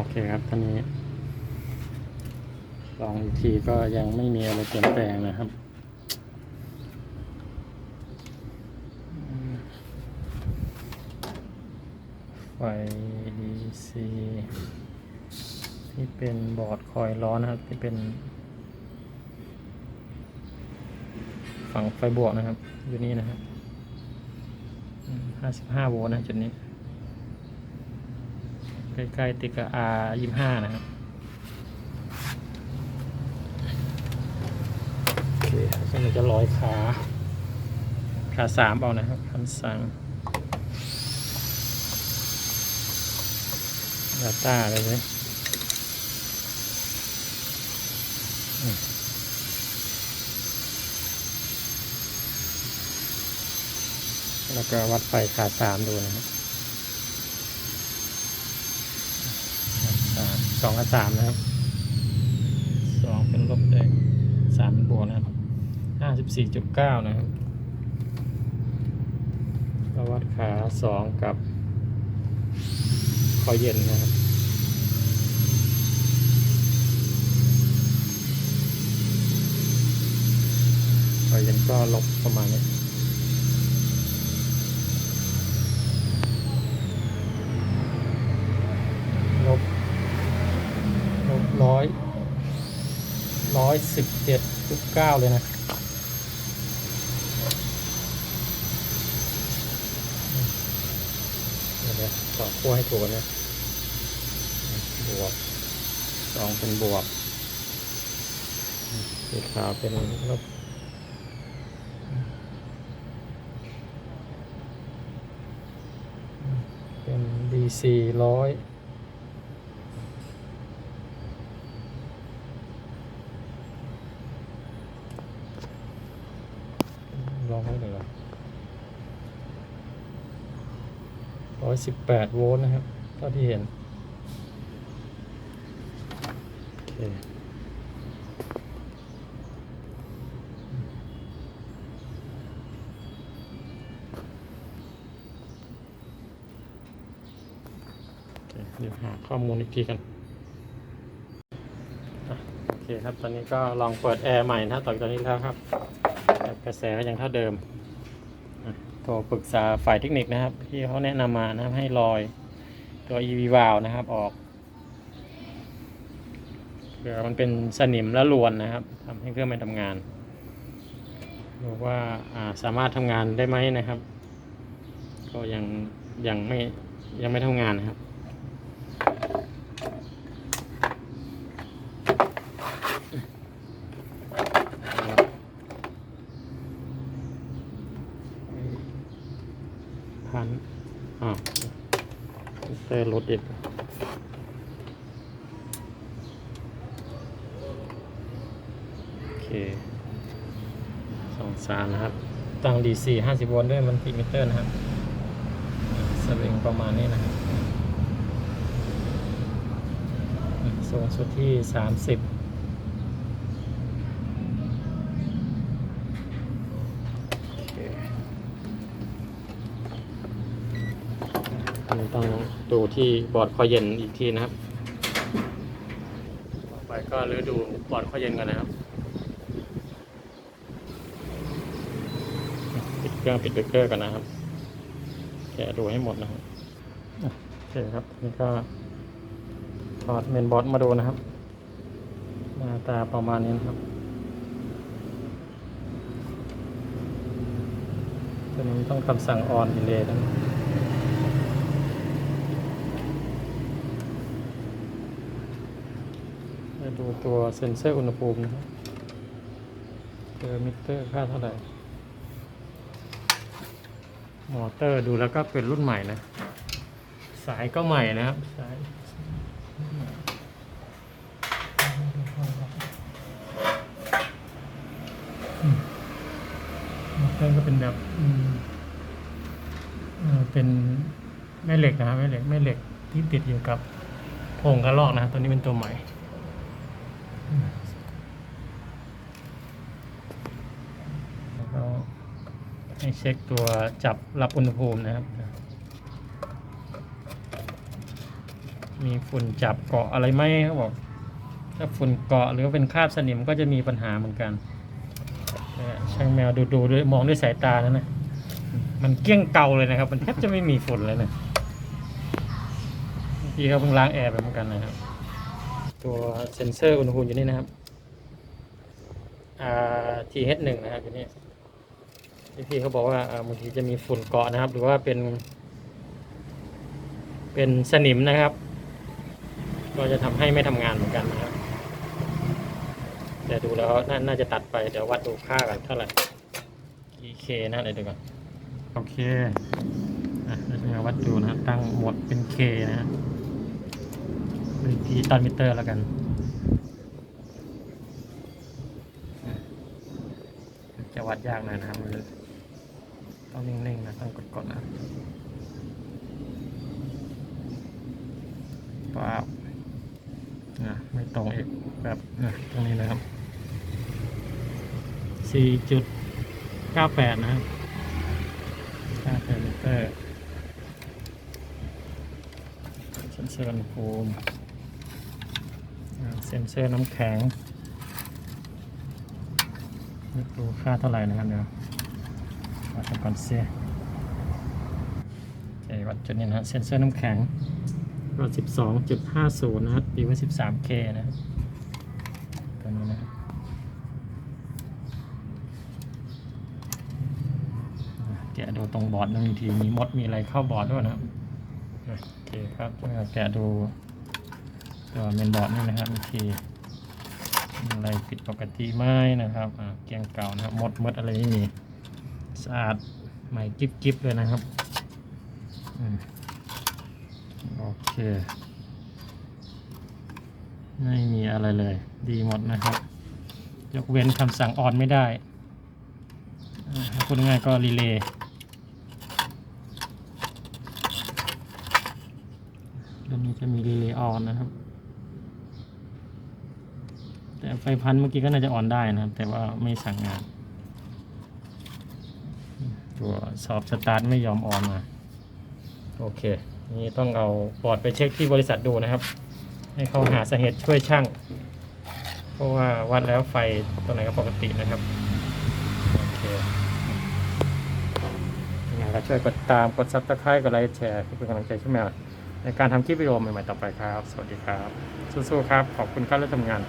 โอเคครับตอนนี้ ลองอีกทีก็ยังไม่มีอะไรเปลี่ยนแปลงนะครับไฟ DC ที่เป็นบอร์ดคอยล้อนะครับ ที่เป็น ฝั่งไฟบวกนะครับ อยู่นี่นะครับห้าสิบห้าโวลต์นะจุดนี้ ใกล้ๆติดกับ R ยี่ห้านะครับโอเคก็มันจะร้อยขา ขาสามเอานะครับคำสั่งดาต้าเลยเลยอืมแล้วก็วัดไฟขาสามดูนะครับ สองกับสามนะครับสองเป็นลบแดงสามเป็นบวกนะครับห้าสิบสี่จุดเก้านะครับก็วัดขาสองกับคอเย็นนะครับคอเย็นก็ลบประมาณนี้ ลบ ลบร้อย ร้อย สิบเจ็ดจุดเก้าเลยนะเดี๋ยวต่อขั้วให้ถูกนะบวกสองเป็นบวกสีขาวเป็นลบเป็น DC ร้อย ห้หน่ละร้อยสิบแปดโวลต์นะครับเท่าที่เห็นโอเคเดี๋ยวหาข้อมูลอีกทีกัน โอเคครับ ตอนนี้ก็ลองเปิดแอร์ใหม่นะต่อจากนี้แล้วครับ ระแสก็ยังเท่าเดิมโทรปรึกษาฝ่ายเทคนิคนะครับ ที่เขาแนะนำมานะครับให้ลอยตัว EV valve นะครับออกเผื่อมันเป็นสนิมและลวนนะครับทำให้เครื่องไม่ทำงานดูว่าอ่าสามารถทำงานได้ไหมนะครับ ก็ยังยังไม่ยังไม่ทำงานนะครับ พันอ่าวเตอร์ลดอีกโอเคสองสามนะครับ ตั้ง DC 50โวลต์ด้วยมันติมิเตอร์นะครับสวิงประมาณนี้นะครับ สูงสุดที่30โอเค อันนี้ ต้องดูที่บอร์ดคอยเย็นอีกทีนะครับ ต่อไปก็รื้อดูบอร์ดคอยเย็นกันนะครับ ปิดเครื่องปิดเบรกเกอร์กันนะครับ แกะดูให้หมดนะครับอะโอเคครับนี่ก็ถอดเมนบอร์ดมาดูนะครับ หน้าตาประมาณนี้นะครับตัวนี้ต้องคำสั่งออนดีเลย์นะมา ดูตัวเซ็นเซอร์อุณหภูมินะครับเจอมิเตอร์ค่าเท่าไหร่ มอเตอร์ดูแล้วก็เป็นรุ่นใหม่นะ สายก็ใหม่นะครับ สายมอเตอร์ก็เป็นแบบเป็นแม่เหล็กนะครับแม่เหล็กแม่เหล็กที่ติดอยู่กับโพงกระรอกนะตัวนี้เป็นตัวใหม่ แล้วให้เช็คตัวจับรับอุณหภูมินะครับ มีฝุ่นจับเกาะอะไรไหมเขาบอก ถ้าฝุ่นเกาะหรือว่าเป็นคราบสนิมก็จะมีปัญหาเหมือนกันช่างแมวดูดูด้วยมองด้วยสายตานะนะ มันเกลี้ยงเก่าเลยนะครับ มันแทบจะไม่มีฝุ่นเลยนะพี่เขาเพิ่งล้างแอร์ไปเหมือนกันนะครับ ตัวเซ็นเซอร์อุณหภูมิอยู่นี่นะครับ TH1 นะครับอยู่นี่ที่พี่เขาบอกว่าบางทีจะมีฝุ่นเกาะนะครับ หรือว่าเป็น เป็นสนิมนะครับ ก็จะทำให้ไม่ทำงานเหมือนกันนะครับแต่ดูแล้วนน่าจะตัดไป เดี๋ยววัดดูค่ากันเท่าไหร่กี่เคนะเดี๋ยวดูก่อนโอเคอะเราจะมาวัดดูนะครับตั้งหมดเป็นเคนะฮะ เป็นดิจิตอลมิเตอร์แล้วกันจะวัดยากหน่อยนะครับมันต้องนิ่งๆนะต้องกดๆนะป๊าบอะไม่ตรงอีกแบบอะตรงนี้นะครับ4.98 นะครับค่าเทอร์มิเตอร์เซนเซอร์อุณหภูมิ เซนเซอร์น้ำแข็งนี่ดูค่าเท่าไหร่นะครับเดี๋ยววัดก่อนเสียโอเควัดจุดนี้นะฮะเซนเซอร์น้ำแข็งก็12.50นะครับตีไว้ 13K นะครับตัวนี้นะครับแกะดูตรงบอร์ดนั่นอีทีมีมดมีอะไรเข้าบอร์ดด้วยนะครับอะโอเคครับแกะดู ตัวเมนบอร์ดนี่นะครับอีกทีมีอะไรผิดปกติไหมนะครับอะเกียงเก่านะครับมดมดอะไรไม่มีสะอาดใหม่กิ๊บกิ๊บเลยนะครับอโอเค ไม่มีอะไรเลย ดีหมดนะครับ ยกเว้นคำสั่งออนไม่ได้อ่าพูดง่ายก็รีเลย์รื่องนี้จะมีรีเลย์ออนนะครับ แต่ไฟพันเมื่อกี้ก็น่าจะออนได้นะครับ แต่ว่าไม่สั่งงาน ตัวสอบสตาร์ทไม่ยอมออนมา โอเค นี่ต้องเอาปอร์ดไปเช็คที่บริษัทดูนะครับ ให้เขาหาสาเหตุช่วยช่าง เพราะว่าวัดแล้วไฟตัวไหนก็ปกตินะครับ โอเคยังไงก็ช่วยกดตามกดซับสไครต์กดไลค์แชร์เพื่อเป็นกำลังใจช่วยแมวในการทำคลิปวิดีโอใหม่ๆต่อไปครับ สวัสดีครับ สู้ๆครับ ขอบคุณครับและทำงาน